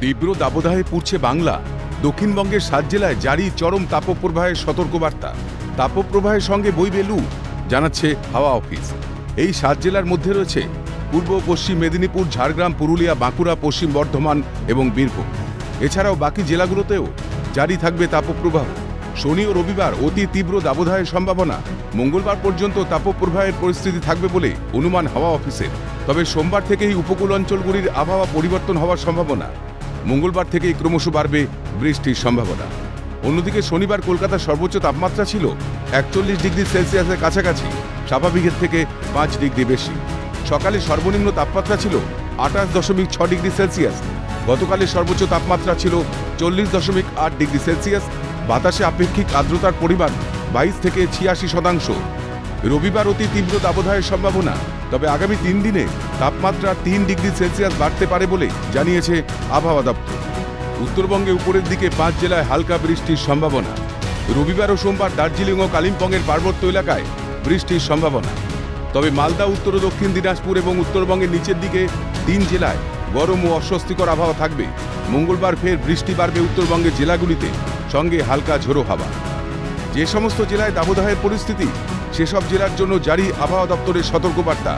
তীব্র দাবদাহে পুড়ছে বাংলা। দক্ষিণবঙ্গের সাত জেলায় জারি চরম তাপপ্রবাহের সতর্কবার্তা। তাপপ্রবাহের সঙ্গে বইবে লু জানাচ্ছে হাওয়া অফিস। এই সাত জেলার মধ্যে রয়েছে পূর্ব, পশ্চিম মেদিনীপুর, ঝাড়গ্রাম, পুরুলিয়া, বাঁকুড়া, পশ্চিম বর্ধমান এবং বীরভূম। এছাড়াও বাকি জেলাগুলোতেও জারি থাকবে তাপপ্রবাহ। শনি ও রবিবার অতি তীব্র দাবদাহের সম্ভাবনা। মঙ্গলবার পর্যন্ত তাপপ্রবাহের পরিস্থিতি থাকবে বলে অনুমান হাওয়া অফিসের। তবে সোমবার থেকেই উপকূল অঞ্চলগুলির আবহাওয়া পরিবর্তন হওয়ার সম্ভাবনা। মঙ্গলবার থেকেই ক্রমশ বাড়বে বৃষ্টির সম্ভাবনা। অন্যদিকে শনিবার কলকাতার সর্বোচ্চ তাপমাত্রা ছিল একচল্লিশ ডিগ্রি সেলসিয়াসের কাছাকাছি স্বাভাবিকের থেকে পাঁচ ডিগ্রি বেশি। সকালে সর্বনিম্ন তাপমাত্রা ছিল আঠাশ দশমিক ছ ডিগ্রি সেলসিয়াস গতকালের সর্বোচ্চ তাপমাত্রা ছিল চল্লিশ দশমিক আট ডিগ্রি সেলসিয়াস, বাতাসে আপেক্ষিক আর্দ্রতার পরিমাণ বাইশ থেকে ছিয়াশি শতাংশ। রবিবার অতি তীব্র দাবদাহের সম্ভাবনা, তবে আগামী তিন দিনে তাপমাত্রা তিন ডিগ্রি সেলসিয়াস বাড়তে পারে বলে জানিয়েছে আবহাওয়া দপ্তর। উত্তরবঙ্গে উপরের দিকে পাঁচ জেলায় হালকা বৃষ্টির সম্ভাবনা। রবিবার ও সোমবার দার্জিলিং ও কালিম্পংয়ের পার্বত্য এলাকায় বৃষ্টির সম্ভাবনা। তবে মালদা, উত্তর ও দক্ষিণ দিনাজপুর এবং উত্তরবঙ্গের নিচের দিকে তিন জেলায় গরম ও অস্বস্তিকর আবহাওয়া থাকবে। মঙ্গলবার ফের বৃষ্টি বাড়বে উত্তরবঙ্গের জেলাগুলিতে, সঙ্গে হালকা ঝোড়ো হাওয়া। যে সমস্ত জেলায় দাবদাহের পরিস্থিতি, সেসব জেলার জন্য জারি আবহাওয়া দপ্তরের সতর্কবার্তা।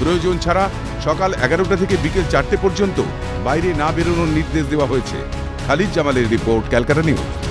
প্রয়োজন ছাড়া সকাল এগারোটা থেকে বিকেল চারটে পর্যন্ত বাইরে না বেরোনোর নির্দেশ দেওয়া হয়েছে। খালিদ জামালের রিপোর্ট, ক্যালকাটা নিউজ।